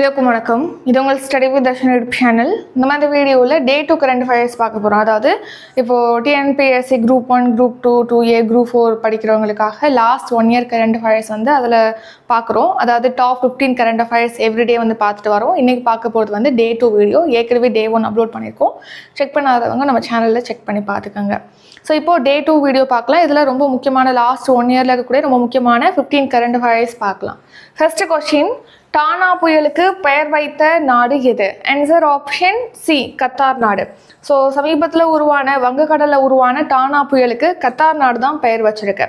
இதற்கும் வணக்கம். இது உங்கள் study with Darshan YouTube channel இந்த மாதிரி வீடியோவில் டே டூ கரண்ட் அஃபேர்ஸ் பார்க்க போகிறோம் அதாவது இப்போது TNPSC group one group two two A group four படிக்கிறவங்களுக்காக last one year current affairs வந்து அதில் பார்க்குறோம். அதாவது top fifteen current affairs everyday வந்து பார்த்துட்டு வரோம். இன்றைக்கி பார்க்க போகிறது வந்து டே டூ வீடியோ ஏற்கனவே டே ஒன் அப்லோட் பண்ணியிருக்கோம். செக் பண்ணாதவங்க நம்ம சேனலில் செக் பண்ணி பார்த்துக்கோங்க. ஸோ இப்போது டே டூ வீடியோ பார்க்கலாம். இதில் ரொம்ப முக்கியமான லாஸ்ட் ஒன் இயரில் இருக்கக்கூடிய ரொம்ப முக்கியமான ஃபிஃப்டீன் கரண்ட் அஃபேர்ஸ் பார்க்கலாம். ஃபர்ஸ்ட் கொஷின் டானா புயலுக்கு பெயர் வைத்த நாடு எது? ஆன்சர் ஆப்ஷன் சி கத்தார் நாடு. ஸோ சமீபத்தில் உருவான வங்கக்கடலில் உருவான டானா புயலுக்கு கத்தார் நாடு தான் பெயர் வச்சிருக்கு.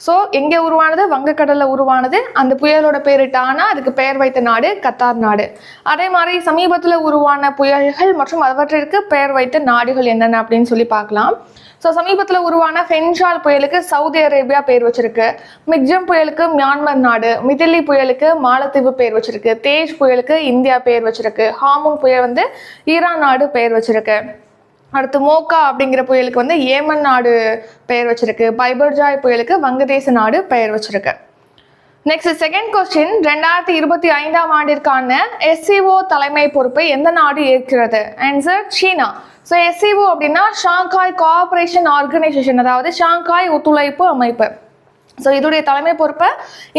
ஸோ எங்கே உருவானது? வங்கக்கடலில் உருவானது. அந்த புயலோட பேர் அதுக்கு பெயர் வைத்த நாடு கத்தார் நாடு. அதே மாதிரி சமீபத்தில் உருவான புயல்கள் மற்றும் அவற்றிற்கு பெயர் வைத்த நாடுகள் என்னென்ன அப்படின்னு சொல்லி பார்க்கலாம். ஸோ சமீபத்தில் உருவான ஃபென்ஷால் புயலுக்கு சவுதி அரேபியா பேர் வச்சிருக்கு. மிக்ஜம் புயலுக்கு மியான்மர் நாடு மிதிலி புயலுக்கு மாலத்தீவு பேர் வச்சிருக்கு. தேஜ் புயலுக்கு இந்தியா பேர் வச்சிருக்கு. ஹாமூன் புயல் வந்து ஈரான் நாடு பேர் வச்சிருக்கு. அடுத்து மோக்கா அப்படிங்கிற புயலுக்கு வந்து ஏமன் நாடு பெயர் வச்சிருக்கு. பைபர்ஜாய் புயலுக்கு வங்கதேச நாடு பெயர் வச்சிருக்கு. நெக்ஸ்ட் செகண்ட் கொஸ்டின் ரெண்டாயிரத்தி இருபத்தி ஐந்தாம் ஆண்டிற்கான எஸ்சிஓ தலைமை பொறுப்பை எந்த நாடு ஏற்கிறது? Answer China. ஸோ எஸ்சிஓ அப்படின்னா ஷாங்காய் கோஆபரேஷன் ஆர்கனைசேஷன் அதாவது ஷாங்காய் ஒத்துழைப்பு அமைப்பு. ஸோ இதோடைய தலைமை பொறுப்பை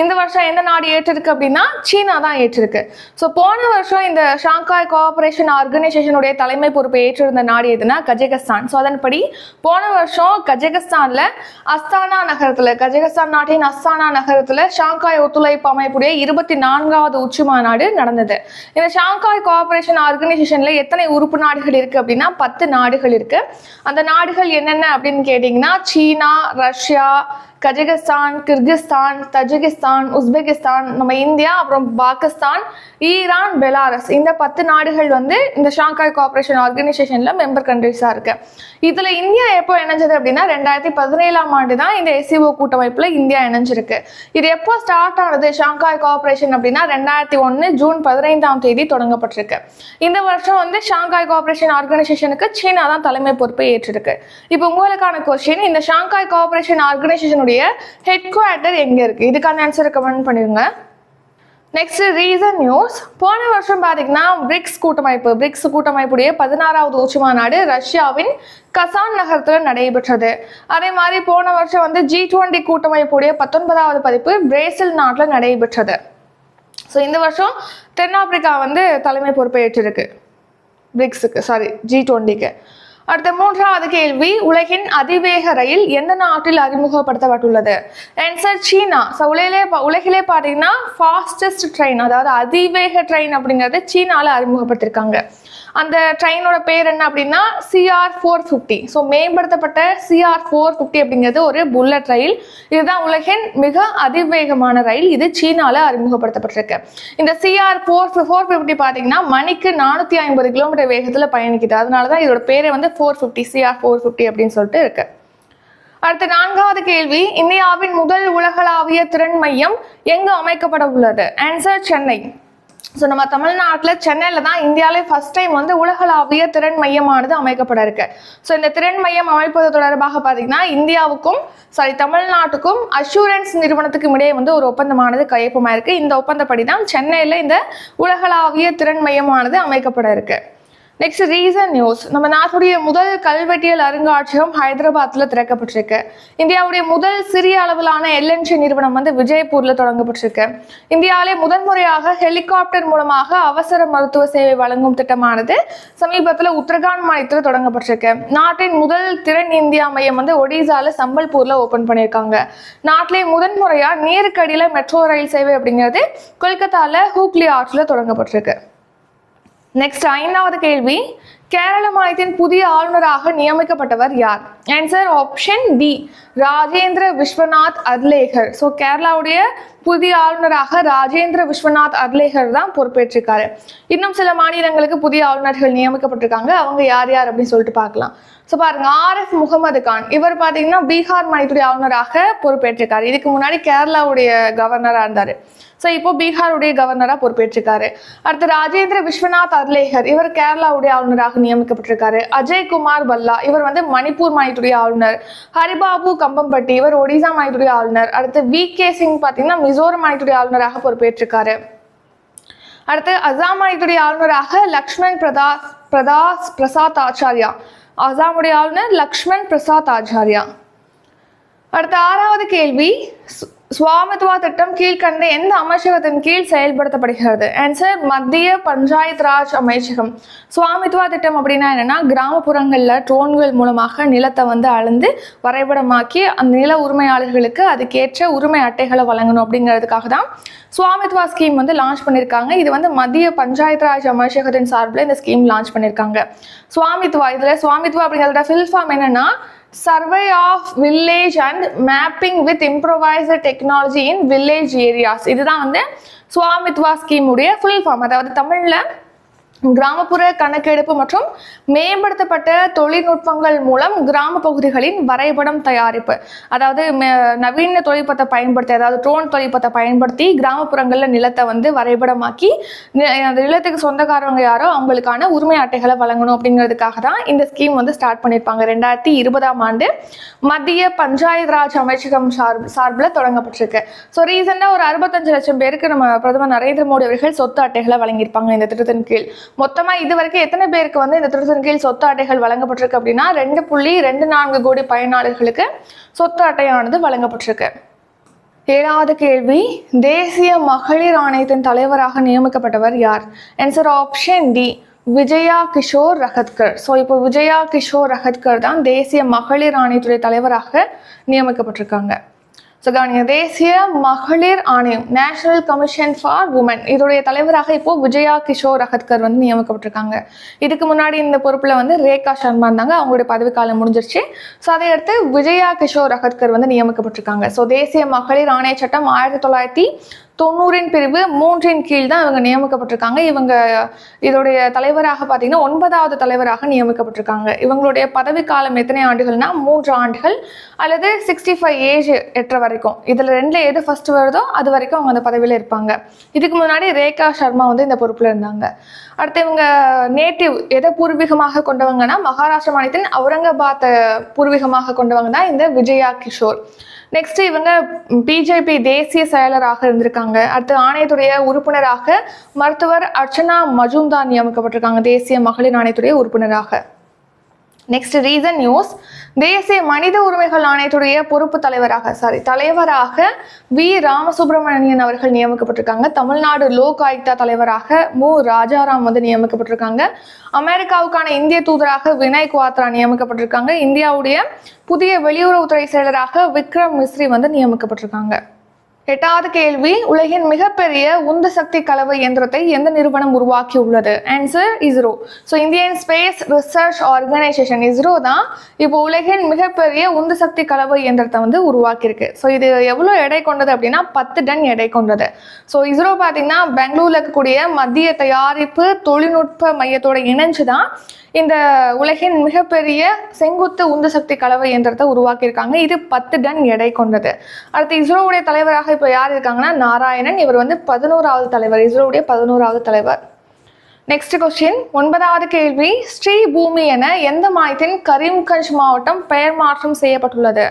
இந்த வருஷம் எந்த நாடு ஏற்றிருக்கு அப்படின்னா சீனா தான் ஏற்றிருக்கு. ஸோ போன வருஷம் இந்த ஷாங்காய் கோஆபரேஷன் ஆர்கனைசேஷனுடைய தலைமை பொறுப்பை ஏற்றிருந்த நாடு எதுனா கஜகஸ்தான். ஸோ அதன்படி போன வருஷம் கஜகஸ்தானில் அஸ்தானா நகரத்தில் கஜகஸ்தான் நாட்டின் அஸ்தானா நகரத்தில் ஷாங்காய் ஒத்துழைப்பு அமைப்புடைய இருபத்தி நான்காவது உச்சி மாநாடு நடந்தது. இந்த ஷாங்காய் கோஆபரேஷன் ஆர்கனைசேஷனில் எத்தனை உறுப்பு நாடுகள் இருக்குது அப்படின்னா பத்து நாடுகள் இருக்குது அந்த நாடுகள் என்னென்ன அப்படின்னு கேட்டிங்கன்னா China Russia Kazakhstan Kyrgyzstan Tajikistan Uzbekistan நம்ம இந்தியா அப்புறம் பாகிஸ்தான் ஈரான் பெலாரஸ். இந்த பத்து நாடுகள் வந்து இந்த ஷாங்காய் கோஆப்ரேஷன் ஆர்கனைசேஷனில் மெம்பர் கண்ட்ரிஸாக இருக்கு. இதில் இந்தியா எப்போ இணைஞ்சது அப்படின்னா ரெண்டாயிரத்தி பதினேழாம் ஆண்டு தான் இந்த எஸ்சிஓ கூட்டமைப்பில் இந்தியா இணைஞ்சிருக்கு. இது எப்போ ஸ்டார்ட் ஆனது? ஷாங்காய் கோஆப்ரேஷன் அப்படின்னா ரெண்டாயிரத்தி ஒன்று ஜூன் பதினைந்தாம் தேதி தொடங்கப்பட்டிருக்கு. இந்த வருஷம் வந்து ஷாங்காய் கோஆப்ரேஷன் ஆர்கனைசேஷனுக்கு சீனா தான் தலைமை பொறுப்பை ஏற்றிருக்கு. இப்போ உங்களுக்கான கொஸ்டின் இந்த ஷாங்காய் கோஆப்ரேஷன் ஆர்கனைசேஷனுடைய ஹெட் குவார்ட்டர் எங்க இருக்கு? இதுக்கான ஆன்சர் கமெண்ட் பண்ணிடுங்க. நெக்ஸ்ட் ரீசன் நியூஸ் போன வருஷம் பார்த்தீங்கன்னா பிரிக்ஸ் கூட்டமைப்பு பிரிக்ஸ் கூட்டமைப்புடைய பதினாறாவது உச்சி மாநாடு ரஷ்யாவின் கசான் நகரத்தில் நடைபெற்றது. அதே மாதிரி போன வருஷம் வந்து ஜி டுவெண்ட்டி கூட்டமைப்புடைய பத்தொன்பதாவது பதிப்பு பிரேசில் நாட்டில் நடைபெற்றது. ஸோ இந்த வருஷம் தென்னாப்பிரிக்கா வந்து தலைமை பொறுப்பேற்றிருக்கு பிரிக்ஸுக்கு சாரி ஜி டுவெண்ட்டிக்கு அடுத்த மூன்றாவது கேள்வி உலகின் அதிவேக ரயில் எந்த நாட்டில் அறிமுகப்படுத்தப்பட்டுள்ளது? ஆன்சர் சீனா. ஸோ உலகிலே பா- உலகிலே பார்த்தீங்கன்னா ஃபாஸ்டஸ்ட் ட்ரெயின் அதாவது அதிவேக ட்ரெயின் அப்படிங்கிறது சீனாவில் அறிமுகப்படுத்திருக்காங்க. அந்த ட்ரெயினோட பேர் என்ன அப்படின்னா சிஆர் ஃபோர் ஃபிஃப்டி ஸோ மேம்படுத்தப்பட்ட சிஆர் ஃபோர் ஃபிஃப்டி அப்படிங்கிறது ஒரு புல்லட் ரயில் இதுதான் உலகின் மிக அதிவேகமான ரயில். இது சீனாவில் அறிமுகப்படுத்தப்பட்டிருக்கு. இந்த சிஆர் ஃபோர் ஃபோர் ஃபிஃப்டி பார்த்தீங்கன்னா மணிக்கு நானூற்றி ஐம்பது கிலோமீட்டர் வேகத்தில் பயணிக்குது. அதனால தான் இதோட பேரை வந்து four fifty CR four fifty அப்படின்னு சொல்லிட்டு இருக்கு. அடுத்த நான்காவது கேள்வி. இந்தியாவின் முதல் உலகளாவிய திறன் மையம் எங்கு அமைக்கப்பட உள்ளது? ஆன்சர் சென்னை. ஸோ நம்ம தமிழ்நாட்டில் சென்னையில் தான் இந்தியாவிலே ஃபர்ஸ்ட் டைம் வந்து உலகளாவிய திறன் மையமானது அமைக்கப்பட இருக்கு. ஸோ இந்த திறன் மையம் அமைப்பது தொடர்பாக பார்த்தீங்கன்னா இந்தியாவுக்கும் சாரி தமிழ்நாட்டுக்கும் அஷூரன்ஸ் நிறுவனத்துக்கும் இடையே வந்து ஒரு ஒப்பந்தமானது கையொப்பமாயிருக்கு இந்த ஒப்பந்தப்படி தான் சென்னையில் இந்த உலகளாவிய திறன் மையமானது அமைக்கப்பட இருக்குது நெக்ஸ்ட் ரீசன் நியூஸ் நம்ம நாட்டுடைய முதல் கல்வெட்டியல் அருங்காட்சியகம் ஹைதராபாத்தில் திறக்கப்பட்டிருக்கு. இந்தியாவுடைய முதல் சிறிய அளவிலான எல்என்ஜி நிறுவனம் வந்து விஜயபூர்ல தொடங்கப்பட்டிருக்கு. இந்தியாவிலே முதன்முறையாக ஹெலிகாப்டர் மூலமாக அவசர மருத்துவ சேவை வழங்கும் திட்டமானது சமீபத்தில் உத்தரகாண்ட் மாநிலத்தில் தொடங்கப்பட்டிருக்கு. நாட்டின் முதல் திறன் இந்தியா மையம் வந்து ஒடிசாவில் சம்பல்பூரில் ஓபன் பண்ணியிருக்காங்க. நாட்டிலே முதன்முறையாக நேருக்கடியில் மெட்ரோ ரயில் சேவை அப்படிங்கிறது கொல்கத்தாவில் ஹூக்லி ஆற்றில் தொடங்கப்பட்டிருக்கு. நெக்ஸ்ட் ஐந்தாவது கேள்வி. கேரள மாநிலத்தின் புதிய ஆளுநராக நியமிக்கப்பட்டவர் யார்? Answer option D Rajendra Vishwanath Arlekar. So கேரளாவுடைய புதிய ஆளுநராக ராஜேந்திர விஸ்வநாத் அர்லேகர் தான் பொறுப்பேற்றிருக்காரு. இன்னும் சில மாநிலங்களுக்கு புதிய ஆளுநர்கள் நியமிக்கப்பட்டிருக்காங்க. அவங்க யார் யார் அப்படின்னு சொல்லிட்டு பார்க்கலாம். ஸோ பாருங்க ஆர்எஃப் முகமது கான். இவர் பார்த்தீங்கன்னா பீகார் மாநிலத்துடைய ஆளுநராக பொறுப்பேற்றிருக்காரு. இதுக்கு முன்னாடி கேரளாவுடைய கவர்னராக இருந்தார். ஸோ இப்போ பீகாருடைய கவர்னராக பொறுப்பேற்றிருக்காரு. அடுத்து ராஜேந்திர விஸ்வநாத் அர்லேகர் இவர் கேரளாவுடைய ஆளுநராக நியமிக்கப்பட்டிருக்காரு. அஜய் குமார் பல்லா இவர் வந்து மணிப்பூர் மாநிலத்துடைய ஆளுநர். ஹரிபாபு கம்பம்பட்டி இவர் ஒடிசா மாநிலத்துடைய ஆளுநர். அடுத்து வி கே சிங் பார்த்தீங்கன்னா மிசோரம் மாநிலத்துடைய ஆளுநராக பொறுப்பேற்றிருக்காரு. அடுத்து அசாம் மாநிலத்துடைய ஆளுநராக லக்ஷ்மண் பிரதாஸ் பிரதாஸ் பிரசாத் ஆச்சாரியா. அசாமுடைய ஆளுநர் லக்ஷ்மண் பிரசாத் ஆச்சாரியா அடுத்த ஆறாவது கேள்வி. சுவாமித்துவா சுவாமித்வா திட்டம் கீழ்கண்ட எந்த அமைச்சகத்தின் கீழ் செயல்படுத்தப்படுகிறது? ஆன்சர் மத்திய பஞ்சாயத் ராஜ் அமைச்சகம். சுவாமித்வா திட்டம் அப்படின்னா என்னன்னா கிராமப்புறங்களில் ட்ரோன்கள் மூலமாக நிலத்தை வந்து அளந்து வரைபடமாக்கி அந்த நில உரிமையாளர்களுக்கு அதுக்கேற்ற உரிமை அட்டைகளை வழங்கணும் அப்படிங்கிறதுக்காக தான் சுவாமித்வா ஸ்கீம் வந்து லான்ச் பண்ணியிருக்காங்க. இது வந்து மத்திய பஞ்சாயத் ராஜ் அமைச்சகத்தின் சார்பில் இந்த ஸ்கீம் லான்ச் பண்ணியிருக்காங்க. சுவாமித்வா இதில் சுவாமித்வா அப்படிங்கிறத ஃபில் ஃபார்ம் என்னன்னா survey of village and mapping with improvised technology in village areas இதுதான் வந்து சுவாமித்வா ஸ்கீம் உடைய ஃபுல் ஃபார்ம் அதாவது தமிழில் கிராமப்புற கணக்கெடுப்பு மற்றும் மேம்படுத்தப்பட்ட தொழில்நுட்பங்கள் மூலம் கிராம பகுதிகளின் வரைபடம் தயாரிப்பு. அதாவது ம- நவீன தொழில்நுட்பத்தை பயன்படுத்தி அதாவது ட்ரோன் தொழில்நுட்பத்தை பயன்படுத்தி கிராமப்புறங்களில் நிலத்தை வந்து வரைபடமாக்கி அந்த நிலத்துக்கு சொந்தக்காரவங்க யாரோ அவங்களுக்கான உரிமை அட்டைகளை வழங்கணும் அப்படிங்கிறதுக்காக தான் இந்த ஸ்கீம் வந்து ஸ்டார்ட் பண்ணியிருப்பாங்க. ரெண்டாயிரத்தி இருபதாம் ஆண்டு மத்திய பஞ்சாயத் ராஜ் அமைச்சகம் சார்பு சார்பில் தொடங்கப்பட்டிருக்கு. ஸோ ரீசெண்டாக ஒரு அறுபத்தஞ்சு லட்சம் பேருக்கு நம்ம பிரதமர் நரேந்திர மோடி அவர்கள் சொத்து அட்டைகளை வழங்கியிருப்பாங்க இந்த திட்டத்தின் கீழ். மொத்தமாக இது வரைக்கும் எத்தனை பேருக்கு வந்து இந்த திட்டத்தின் கீழ் சொத்து அட்டைகள் வழங்கப்பட்டிருக்கு அப்படின்னா ரெண்டு புள்ளி ரெண்டு நான்கு கோடி பயனாளர்களுக்கு சொத்து அட்டையானது வழங்கப்பட்டிருக்கு. ஏழாவது கேள்வி தேசிய மகளிர் ஆணையத்தின் தலைவராக நியமிக்கப்பட்டவர் யார்? Answer option D Vijaya Kishore Rahatkar so இப்போ விஜயா கிஷோர் ரஹத்கர் தான் தேசிய மகளிர் ஆணையத்துடைய தலைவராக நியமிக்கப்பட்டிருக்காங்க. ஸோ கவனிங்க தேசிய மகளிர் ஆணையம் நேஷனல் கமிஷன் ஃபார் உமன் இதோடைய தலைவராக இப்போ விஜயா கிஷோர் ரஹத்கர் வந்து நியமிக்கப்பட்டிருக்காங்க. இதுக்கு முன்னாடி இந்த பொறுப்பில் வந்து ரேகா சர்மா இருந்தாங்க. அவங்களுடைய பதவிக்காலம் முடிஞ்சிருச்சு. ஸோ அதை அடுத்து விஜயா கிஷோர் அகத்கர் வந்து நியமிக்கப்பட்டிருக்காங்க. ஸோ தேசிய மகளிர் ஆணைய சட்டம் ஆயிரத்தி தொள்ளாயிரத்தி தொண்ணூறின் பிரிவு மூன்றின் கீழ் தான் இவங்க நியமிக்கப்பட்டிருக்காங்க. இவங்க இதோடைய தலைவராக பார்த்தீங்கன்னா ஒன்பதாவது தலைவராக நியமிக்கப்பட்டிருக்காங்க. இவங்களுடைய பதவி காலம் எத்தனை ஆண்டுகள்னா மூன்று ஆண்டுகள் அல்லது சிக்ஸ்டி ஃபைவ் ஏஜ் எட்டுற வரைக்கும். இதில் ரெண்டில் எது ஃபர்ஸ்ட் வருதோ அது வரைக்கும் அவங்க அந்த பதவியில் இருப்பாங்க. இதுக்கு முன்னாடி ரேகா சர்மா வந்து இந்த பொறுப்பில் இருந்தாங்க. அடுத்து இவங்க நேட்டிவ் எதை பூர்வீகமாக கொண்டவங்கன்னா மகாராஷ்டிர மாநிலத்தின் அவுரங்காபாத்தை பூர்வீகமாக கொண்டவங்க தான் இந்த விஜயா கிஷோர். நெக்ஸ்ட் இவங்க பிஜேபி தேசிய செயலராக இருந்திருக்காங்க. அடுத்து ஆணையத்துடைய உறுப்பினராக மருத்துவர் அர்ச்சனா மஜூம்தான் நியமிக்கப்பட்டிருக்காங்க. தேசிய மகளிர் ஆணையத்துடைய உறுப்பினராக. நெக்ஸ்ட் ரீசன் நியூஸ் தேசிய மனித உரிமைகள் ஆணையத்துடைய பொறுப்பு தலைவராக சாரி தலைவராக வி. ராமசுப்ரமணியன் அவர்கள் நியமிக்கப்பட்டிருக்காங்க. தமிழ்நாடு லோக் ஆயுக்தா தலைவராக மு. ராஜாராம் வந்து நியமிக்கப்பட்டிருக்காங்க. அமெரிக்காவுக்கான இந்திய தூதராக வினய் குவாத்ரா நியமிக்கப்பட்டிருக்காங்க. இந்தியாவுடைய புதிய வெளியுறவுத்துறை செயலராக விக்ரம் மிஸ்ரி வந்து நியமிக்கப்பட்டிருக்காங்க. எட்டாவது கேள்வி உலகின் மிகப்பெரிய உந்து சக்தி கலவை இயந்திரத்தை எந்த நிறுவனம் உருவாக்கி உள்ளது answer ISRO so Indian space research organisation ISRO தான் இப்போ உலகின் மிகப்பெரிய உந்து சக்தி கலவை இயந்திரத்தை வந்து உருவாக்கியிருக்கு. ஸோ இது எவ்வளோ எடை கொண்டது அப்படின்னா பத்து டன் எடை கொண்டது. ஸோ இஸ்ரோ பார்த்தீங்கன்னா பெங்களூரில் இருக்கக்கூடிய மத்திய தயாரிப்பு தொழில்நுட்ப மையத்தோட இணைஞ்சு தான் இந்த உலகின் மிகப்பெரிய செங்குத்து உந்து சக்தி கலவை இயந்திரத்தை உருவாக்கியிருக்காங்க. இது பத்து டன் எடை கொண்டது. அடுத்து இஸ்ரோவுடைய தலைவராக இப்போ யார் இருக்காங்கன்னா நாராயணன். இவர் வந்து பதினோராவது தலைவர். இஸ்ரோவுடைய பதினோராவது தலைவர். நெக்ஸ்ட் கொஸ்டின் ஒன்பதாவது கேள்வி. ஸ்ரீ பூமி என எந்த மாநிலத்தின் கரீம்கஞ்ச் மாவட்டம் பெயர் மாற்றம் செய்யப்பட்டுள்ளது?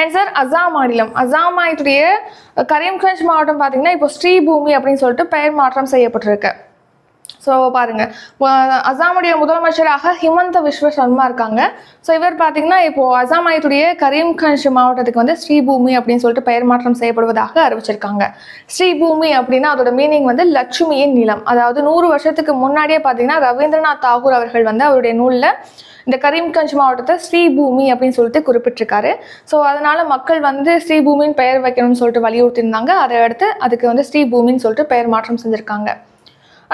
ஆன்சர் அசாம் மாநிலம். அசாம் மாநிலத்துடைய கரீம்கஞ்ச் மாவட்டம் பார்த்தீங்கன்னா இப்போ ஸ்ரீ பூமி அப்படின்னு சொல்லிட்டு பெயர் மாற்றம் செய்யப்பட்டிருக்கு. ஸோ பாருங்க. அசாமுடைய முதலமைச்சராக ஹிமந்த விஸ்வ சர்மா இருக்காங்க. ஸோ இவர் பார்த்தீங்கன்னா இப்போ அசாம் மாநிலத்துடைய கரீம்கஞ்ச் மாவட்டத்துக்கு வந்து ஸ்ரீபூமி அப்படின்னு சொல்லிட்டு பெயர் மாற்றம் செய்யப்படுவதாக அறிவிச்சிருக்காங்க. ஸ்ரீபூமி அப்படின்னா அதோட மீனிங் வந்து லட்சுமியின் நிலம். அதாவது நூறு வருஷத்துக்கு முன்னாடியே பார்த்தீங்கன்னா ரவீந்திரநாத் தாகூர் அவர்கள் வந்து அவருடைய நூலில் இந்த கரீம்கஞ்ச் மாவட்டத்தை ஸ்ரீபூமி அப்படின்னு சொல்லிட்டு குறிப்பிட்டிருக்காரு. ஸோ அதனால மக்கள் வந்து ஸ்ரீபூமின்னு பெயர் வைக்கணும்னு சொல்லிட்டு வலியுறுத்தியிருந்தாங்க. அதை அடுத்து அதுக்கு வந்து ஸ்ரீபூமின்னு சொல்லிட்டு பெயர் மாற்றம் செஞ்சுருக்காங்க.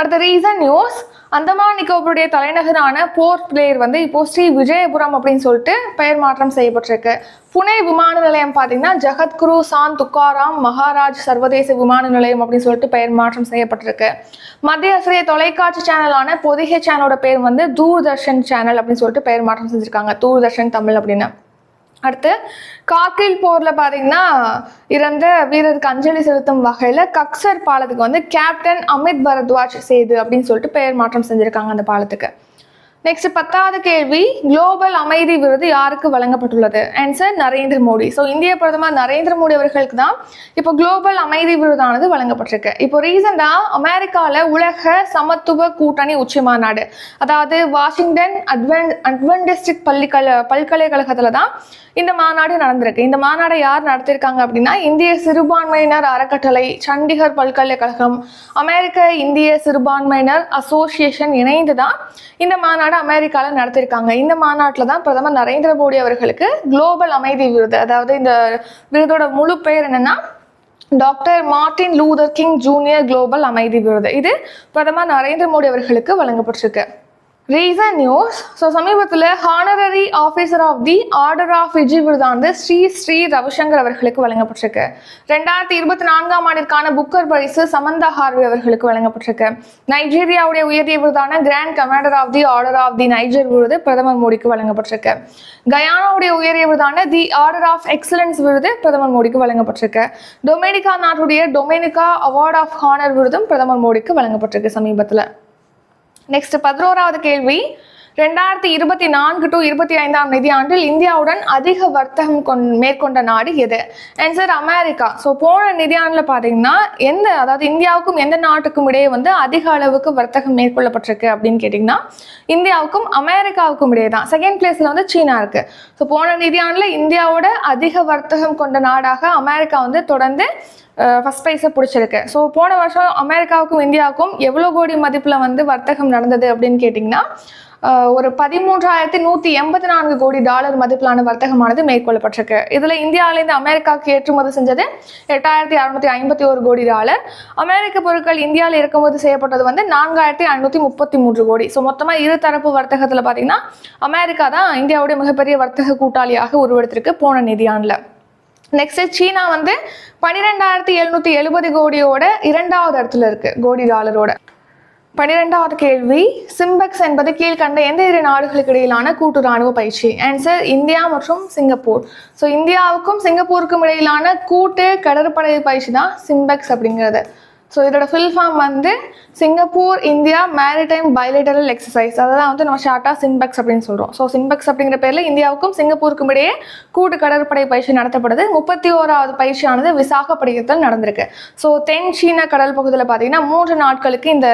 அடுத்த ரீசன் நியூஸ் அந்தமான் நிக்கோபருடைய தலைநகரான போர்ட் பிளேயர் வந்து இப்போ ஸ்ரீ விஜயபுரம் அப்படின்னு சொல்லிட்டு பெயர் மாற்றம் செய்யப்பட்டிருக்கு. புனே விமான நிலையம் பார்த்தீங்கன்னா ஜெகத்குரு சாந்த் துக்காராம் மகாராஜ் சர்வதேச விமான நிலையம் அப்படின்னு சொல்லிட்டு பெயர் மாற்றம் செய்யப்பட்டிருக்கு. மத்திய ஆசிரிய தொலைக்காட்சி சேனலான பொதிகை சேனலோட பேர் வந்து தூர்தர்ஷன் சேனல் அப்படின்னு சொல்லிட்டு பெயர் மாற்றம் செஞ்சிருக்காங்க. தூர்தர்ஷன் தமிழ் அப்படின்னு. அடுத்து கார்கில் போரில் பார்த்தீங்கன்னா இறந்த வீரருக்கு அஞ்சலி செலுத்தும் வகையில் கக்சர் பாலத்துக்கு வந்து கேப்டன் அமித் பரத்வாஜ் சேது அப்படின்னு சொல்லிட்டு பெயர் மாற்றம் செஞ்சுருக்காங்க அந்த பாலத்துக்கு. நெக்ஸ்ட் பத்தாவது கேள்வி குளோபல் அமைதி விருது யாருக்கு வழங்கப்பட்டுள்ளது? ஆன்சர் நரேந்திர மோடி. ஸோ இந்திய பிரதமர் நரேந்திர மோடி அவர்களுக்கு தான் இப்போ குளோபல் அமைதி விருதானது வழங்கப்பட்டிருக்கு. இப்போ ரீசெண்டாக அமெரிக்காவில் உலக சமத்துவ கூட்டணி உச்சி மாநாடு அதாவது வாஷிங்டன் அட்வென் அட்வென்டிஸ்டிக் பள்ளிக்கல பல்கலைக்கழகத்தில் தான் இந்த மாநாடு நடந்திருக்கு. இந்த மாநாடை யார் நடத்தியிருக்காங்க அப்படின்னா இந்திய சிறுபான்மையினர் அறக்கட்டளை சண்டிகர் பல்கலைக்கழகம் அமெரிக்க இந்திய சிறுபான்மையினர் அசோசியேஷன் இணைந்து தான் இந்த மாநாடு அமெரிக்காவில் நடத்தியிருக்காங்க இந்த மாநாட்டில் தான் பிரதமர் நரேந்திர மோடி அவர்களுக்கு குளோபல் அமைதி விருது. அதாவது இந்த விருதோட முழு பெயர் என்னன்னா doctor Martin Luther King junior global அமைதி விருது. இது பிரதமர் நரேந்திர மோடி அவர்களுக்கு வழங்கப்பட்டிருக்கு. ரீசன் நியூஸ் ஸோ சமீபத்தில் honorary officer of the order of Fiji விருதானது Sri Sri Ravishankar அவர்களுக்கு வழங்கப்பட்டிருக்கு. ரெண்டாயிரத்தி இருபத்தி நான்காம் ஆண்டிற்கான புக்கர் பரிசு சமந்தா ஹார்வி அவர்களுக்கு வழங்கப்பட்டிருக்கு. நைஜீரியாவுடைய உயரிய விருதான grand commander of the order of the Niger விருது பிரதமர் மோடிக்கு வழங்கப்பட்டிருக்கு. கயானாவுடைய உயரிய விருதான தி ஆர்டர் ஆஃப் எக்ஸலன்ஸ் விருது பிரதமர் மோடிக்கு வழங்கப்பட்டிருக்கு. டொமினிகா நாட்டுடைய டொமினிகா அவார்ட் ஆஃப் ஹானர் விருதும் பிரதமர் மோடிக்கு வழங்கப்பட்டிருக்கு சமீபத்தில். நெக்ஸ்ட் பதினோராவது கேள்வி. ரெண்டாயிரத்தி இருபத்தி நான்கு டு இருபத்தி ஐந்தாம் நிதியாண்டில் இந்தியாவுடன் அதிக வர்த்தகம் கொண் மேற்கொண்ட நாடு எது? Answer America. ஸோ போன நிதியாண்டில் பார்த்தீங்கன்னா எந்த அதாவது இந்தியாவுக்கும் எந்த நாட்டுக்கும் இடையே வந்து அதிக அளவுக்கு வர்த்தகம் மேற்கொள்ளப்பட்டிருக்கு அப்படின்னு கேட்டிங்கன்னா இந்தியாவுக்கும் அமெரிக்காவுக்கும் இடையே தான். செகண்ட் பிளேஸில் வந்து சீனா இருக்குது ஸோ போன நிதியாண்டில் இந்தியாவோட அதிக வர்த்தகம் கொண்ட நாடாக அமெரிக்கா வந்து தொடர்ந்து ஃபஸ்ட் ப்ரைஸை பிடிச்சிருக்கு. ஸோ போன வருஷம் அமெரிக்காவுக்கும் இந்தியாவுக்கும் எவ்வளோ கோடி மதிப்பில் வந்து வர்த்தகம் நடந்தது அப்படின்னு கேட்டிங்கன்னா ஒரு பதிமூன்றாயிரத்தி நூற்றி எண்பத்தி நான்கு கோடி டாலர் மதிப்பிலான வர்த்தகமானது மேற்கொள்ளப்பட்டிருக்கு. இதில் இந்தியாவிலேருந்து அமெரிக்காவுக்கு ஏற்றுமதி செஞ்சது எட்டாயிரத்தி அறுநூத்தி ஐம்பத்தி ஒரு கோடி டாலர். அமெரிக்க பொருட்கள் இந்தியாவில் இறக்குமதி செய்யப்பட்டது வந்து நான்காயிரத்தி ஐநூற்றி முப்பத்தி மூன்று கோடி. ஸோ மொத்தமாக இரு தரப்பு வர்த்தகத்தில் பார்த்தீங்கன்னா அமெரிக்கா தான் இந்தியாவுடைய மிகப்பெரிய வர்த்தக கூட்டாளியாக உருவெடுத்திருக்கு போன நிதியாண்டில் நெக்ஸ்ட் சீனா வந்து பன்னிரெண்டாயிரத்தி எழுநூத்தி எழுபது கோடியோட இரண்டாவது இடத்துல இருக்கு கோடி டாலரோட. பன்னிரெண்டாவது கேள்வி. சிம்பெக்ஸ் என்பது கீழ்கண்ட எந்த இரு நாடுகளுக்கு இடையிலான கூட்டு ராணுவ பயிற்சி? ஆன்சர் இந்தியா மற்றும் சிங்கப்பூர். ஸோ இந்தியாவுக்கும் சிங்கப்பூருக்கும் இடையிலான கூட்டு கடற்படை பயிற்சி தான் சிம்பெக்ஸ் அப்படிங்கிறது. ஸோ இதோட ஃபில் ஃபார்ம் வந்து Singapore India maritime bilateral exercise அதெல்லாம் வந்து நம்ம ஷார்ட்டாக சிம்பெக்ஸ் அப்படின்னு சொல்கிறோம் ஸோ சிம்பெக்ஸ் அப்படிங்கிற பேரில் இந்தியாவுக்கும் சிங்கப்பூருக்கும் இடையே கூட்டு கடற்படை பயிற்சி நடத்தப்படுது. முப்பத்தி ஓராவது பயிற்சியானது விசாகப்பட்டினத்தில் நடந்திருக்கு. ஸோ தென் சீன கடல் பகுதியில் பார்த்தீங்கன்னா மூன்று நாட்களுக்கு இந்த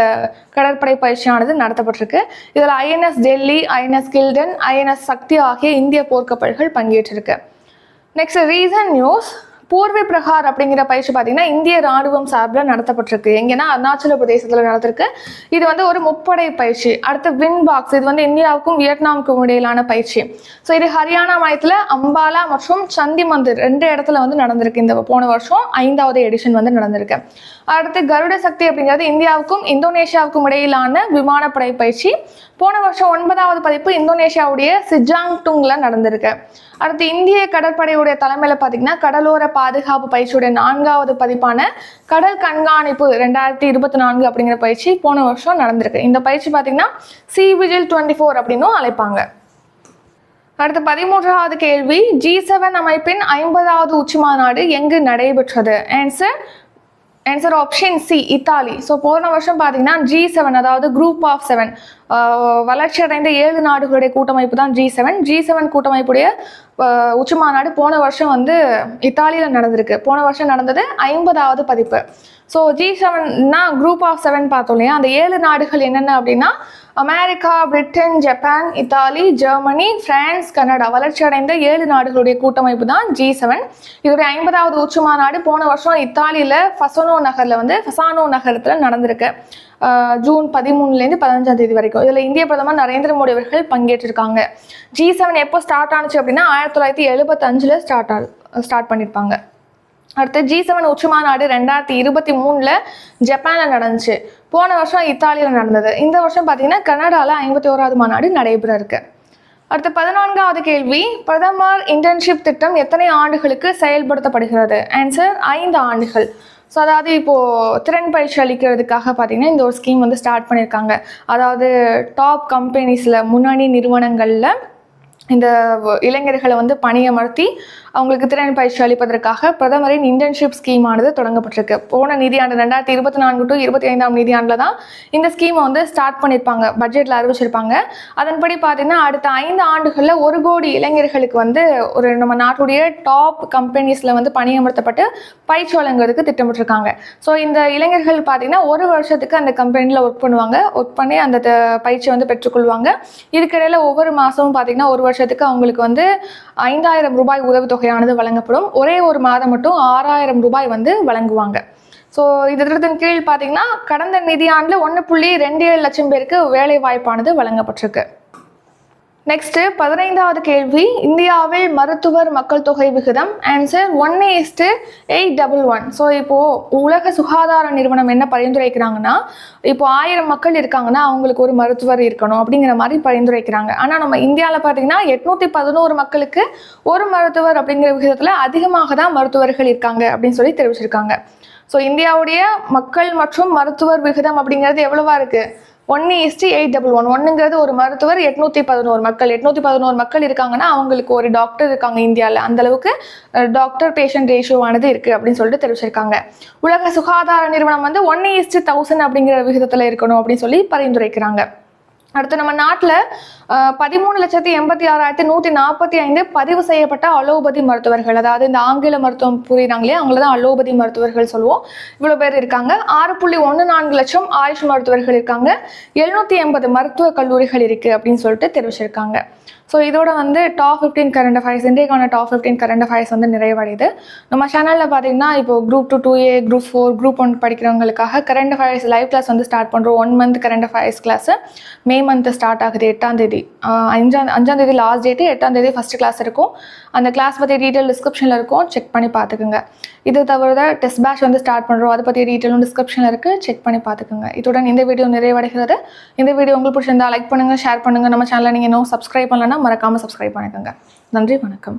கடற்படை பயிற்சியானது நடத்தப்பட்டிருக்கு. இதில் INS Delhi INS Kiltan INS Shakti ஆகிய இந்திய போர்க்கப்பல்கள் பங்கேற்றிருக்கு. Next recent news Purvi Prahar அப்படிங்கிற பயிற்சி பார்த்தீங்கன்னா இந்திய ராணுவம் சார்பில் நடத்தப்பட்டிருக்கு. எங்கன்னா அருணாச்சல பிரதேசத்தில் நடத்திருக்கு. இது வந்து ஒரு முப்படை பயிற்சி. அடுத்து வின் பாக்ஸ். இது வந்து இந்தியாவுக்கும் வியட்நாமுக்கும் இடையிலான பயிற்சி. ஸோ இது ஹரியானா மாநிலத்தில் அம்பாலா மற்றும் சந்தி மந்திர் ரெண்டு இடத்துல வந்து நடந்திருக்கு இந்த போன வருஷம். ஐந்தாவது எடிஷன் வந்து நடந்திருக்கு. அடுத்து கருட சக்தி அப்படிங்கிறது இந்தியாவுக்கும் இந்தோனேஷியாவுக்கும் இடையிலான விமானப்படை பயிற்சி. போன வருஷம் ஒன்பதாவது பதிப்பு இந்தோனேஷியாவுடைய சிஜாங் டுங்ல நடந்திருக்கு. அடுத்து இந்திய கடற்படையுடைய தலைமையில் பார்த்தீங்கன்னா கடலோர பாதுகாப்பு பயிற்சியுடைய நான்காவது பதிப்பான கடல் கண்காணிப்பு ரெண்டாயிரத்தி இருபத்தி நான்கு அப்படிங்கிற பயிற்சி போன வருஷம் நடந்திருக்கு. இந்த பயிற்சி பார்த்தீங்கன்னா சி விஜில் டுவெண்ட்டி ஃபோர் அப்படின்னும் அழைப்பாங்க. அடுத்து பதிமூன்றாவது கேள்வி ஜி செவன் அமைப்பின் ஐம்பதாவது உச்சி மாநாடு எங்கு நடைபெற்றது? Answer answer option C Italy so போன வருஷம் பார்த்தீங்கன்னா ஜி செவன் அதாவது குரூப் ஆஃப் செவன் வளர்ச்சி அடைந்த ஏழு நாடுகளுடைய கூட்டமைப்பு தான் ஜி செவன் ஜி செவன் கூட்டமைப்புடைய ஆஹ், உச்சி மாநாடு போன வருஷம் வந்து இத்தாலியில் நடந்திருக்கு. போன வருஷம் நடந்தது ஐம்பதாவது பதிப்பு. ஸோ ஜி செவன்னா குரூப் ஆஃப் செவன் பார்த்தோம் இல்லையா? அந்த ஏழு நாடுகள் என்னென்ன அப்படின்னா America Britain Japan Italy Germany France Canada வளர்ச்சி அடைந்த ஏழு நாடுகளுடைய கூட்டமைப்பு தான் ஜி செவன். இதோடைய ஐம்பதாவது உச்சி மாநாடு போன வருஷம் இத்தாலியில் ஃபசனோ நகரில் வந்து ஃபசானோ நகரத்தில் நடந்திருக்கு. ஜூன் பதிமூணுலேருந்து பதினஞ்சாம் தேதி வரைக்கும். இதில் இந்திய பிரதமர் நரேந்திர மோடி அவர்கள் பங்கேற்றிருக்காங்க. ஜி செவன் எப்போ ஸ்டார்ட் ஆனுச்சு அப்படின்னா ஆயிரத்தி தொள்ளாயிரத்தி எழுபத்தஞ்சில் ஸ்டார்ட் ஆ ஸ்டார்ட் பண்ணியிருப்பாங்க அடுத்து ஜி செவன் உச்சி மாநாடு ரெண்டாயிரத்தி இருபத்தி மூணில் ஜப்பானில் நடந்துச்சு. போன வருஷம் இத்தாலியில் நடந்தது. இந்த வருஷம் பார்த்தீங்கன்னா கனடாவில் ஐம்பத்தி ஓராவது மாநாடு நடைபெற இருக்கு. அடுத்து பதினான்காவது கேள்வி பிரதமர் இன்டர்ன்ஷிப் திட்டம் எத்தனை ஆண்டுகளுக்கு செயல்படுத்தப்படுகிறது? ஆன்சர் ஐந்து ஆண்டுகள். ஸோ அதாவது இப்போது திறன் பயிற்சி அளிக்கிறதுக்காக பார்த்தீங்கன்னா இந்த ஒரு ஸ்கீம் வந்து ஸ்டார்ட் பண்ணியிருக்காங்க அதாவது டாப் கம்பெனிஸில் முன்னணி நிறுவனங்களில் இந்த இளைஞர்களை வந்து பணியமர்த்தி அவங்களுக்கு திறன் பயிற்சி அளிப்பதற்காக பிரதமரின் இன்டர்ன்ஷிப் ஸ்கீமானது தொடங்கப்பட்டிருக்கு. போன நிதியாண்டு ரெண்டாயிரத்தி இருபத்தி நான்கு டு இருபத்தி ஐந்தாம் நிதியாண்டில் தான் இந்த ஸ்கீமை வந்து ஸ்டார்ட் பண்ணியிருப்பாங்க பட்ஜெட்டில் அறிவிச்சிருப்பாங்க. அதன்படி பார்த்தீங்கன்னா அடுத்த ஐந்து ஆண்டுகளில் ஒரு கோடி இளைஞர்களுக்கு வந்து ஒரு நம்ம நாட்டுடைய டாப் கம்பெனிஸில் வந்து பணியமர்த்தப்பட்டு பயிற்சி வழங்குறதுக்கு திட்டமிட்டிருக்காங்க. ஸோ இந்த இளைஞர்கள் பார்த்தீங்கன்னா ஒரு வருஷத்துக்கு அந்த கம்பெனியில் ஒர்க் பண்ணுவாங்க. ஒர்க் பண்ணி அந்த பயிற்சி வந்து பெற்றுக்கொள்வாங்க. இதுக்கிடையில் ஒவ்வொரு மாதமும் பார்த்தீங்கன்னா ஒரு வருஷத்துக்கு அவங்களுக்கு வந்து ஐந்தாயிரம் ரூபாய் தொகையானது வழங்கப்படும். ஒரே ஒரு மாதம் மட்டும் ஆறாயிரம் ரூபாய் வந்து வழங்குவாங்க. ஸோ இந்த திட்டத்தின் கீழ் பார்த்தீங்கன்னா கடந்த நிதியாண்டில் ஒன்று புள்ளி ரெண்டு ஏழு லட்சம் பேருக்கு வேலை வாய்ப்பானது வழங்கப்பட்டிருக்கு. நெக்ஸ்ட் பதினைந்தாவது கேள்வி. இந்தியாவில் மருத்துவர் மக்கள் தொகை விகிதம். Answer one is to eight double one so இப்போது உலக சுகாதார நிறுவனம் என்ன பரிந்துரைக்கிறாங்கன்னா இப்போ ஆயிரம் மக்கள் இருக்காங்கன்னா அவங்களுக்கு ஒரு மருத்துவர் இருக்கணும் அப்படிங்கிற மாதிரி பரிந்துரைக்கிறாங்க. ஆனால் நம்ம இந்தியாவில் பார்த்தீங்கன்னா எட்நூற்றி பதினோரு மக்களுக்கு ஒரு மருத்துவர் அப்படிங்கிற விகிதத்தில் அதிகமாக தான் மருத்துவர்கள் இருக்காங்க அப்படின்னு சொல்லி தெரிவிச்சிருக்காங்க. ஸோ இந்தியாவுடைய மக்கள் மற்றும் மருத்துவர் விகிதம் அப்படிங்கிறது எவ்வளவா இருக்குது ஒன்று இஸ்டி எயிட் டபுள் ஒன் ஒன்றுங்கிறது ஒரு மருத்துவர் எட்நூத்தி பதினோரு மக்கள். எட்நூத்தி பதினோரு மக்கள் இருக்காங்கன்னா அவங்களுக்கு ஒரு டாக்டர் இருக்காங்க இந்தியாவில் அந்த அளவுக்கு டாக்டர் பேஷண்ட் ரேஷியோவானது இருக்கு அப்படின்னு சொல்லிட்டு தெரிவிச்சிருக்காங்க. உலக சுகாதார நிறுவனம் வந்து ஒன்று இஸ்டி தௌசண்ட் அப்படிங்கிற விகிதத்தில் இருக்கணும் அப்படின்னு சொல்லி பரிந்துரைக்கிறாங்க. அடுத்து நம்ம நாட்டில் பதிமூணு லட்சத்தி எண்பத்தி ஆறாயிரத்தி நூற்றி நாற்பத்தி ஐந்து பதிவு செய்யப்பட்ட அலோபதி மருத்துவர்கள். அதாவது இந்த ஆங்கில மருத்துவம் புரியுறாங்களே அவங்கள தான் அலோபதி மருத்துவர்கள் சொல்லுவோம். இவ்வளோ பேர் இருக்காங்க. ஆறு புள்ளி ஒன்று நான்கு லட்சம் ஆயுஷ் மருத்துவர்கள் இருக்காங்க. எழுநூற்றி எண்பது மருத்துவக் கல்லூரிகள் இருக்குது அப்படின்னு சொல்லிட்டு தெரிவிச்சிருக்காங்க. ஸோ இதோட வந்து டாப் ஃபிஃப்டீன் கரண்ட் அஃபேர்ஸ் இன்றைக்கான டாப் ஃபிஃப்டீன் கரண்ட் அஃபேர்ஸ் வந்து நிறைவடையுது. நம்ம சேனலில் பார்த்தீங்கன்னா இப்போ group two two A group four group one படிக்கிறவங்களுக்காக current affairs live class வந்து ஸ்டார்ட் பண்ணுறோம் one month current affairs class May month start ஆகுது எட்டாம் தேதி. அஞ்சாம் அஞ்சாம் தேதி லாஸ்ட் டேட்டு எட்டாம் தேதி ஃபஸ்ட் கிளாஸ் இருக்கும். அந்த கிளாஸ் பற்றி டீட்டெயில் டிஸ்கிரிப்ஷனில் இருக்கும். செக் பண்ணி பார்த்துக்குங்க. இது தவிர டெஸ்ட் பேட்ச் வந்து ஸ்டார்ட் பண்ணுறோம் அதை பற்றி டீட்டெயிலும் டிஸ்கிரிப்ஷனில் இருக்குது செக் பண்ணி பார்த்துக்குங்க. இத்துடன் இந்த வீடியோ நிறைவடைகிறது. இந்த வீடியோ உங்களுக்கு பிடிச்சிருந்தா லைக் பண்ணுங்கள் ஷேர் பண்ணுங்கள் நம்ம சேனலை நீங்கள் இன்னும் சப்ஸ்கிரைப் பண்ணலன்னா மறக்காமல் சப்ஸ்கிரைப் பண்ணிக்கோங்க. நன்றி வணக்கம்.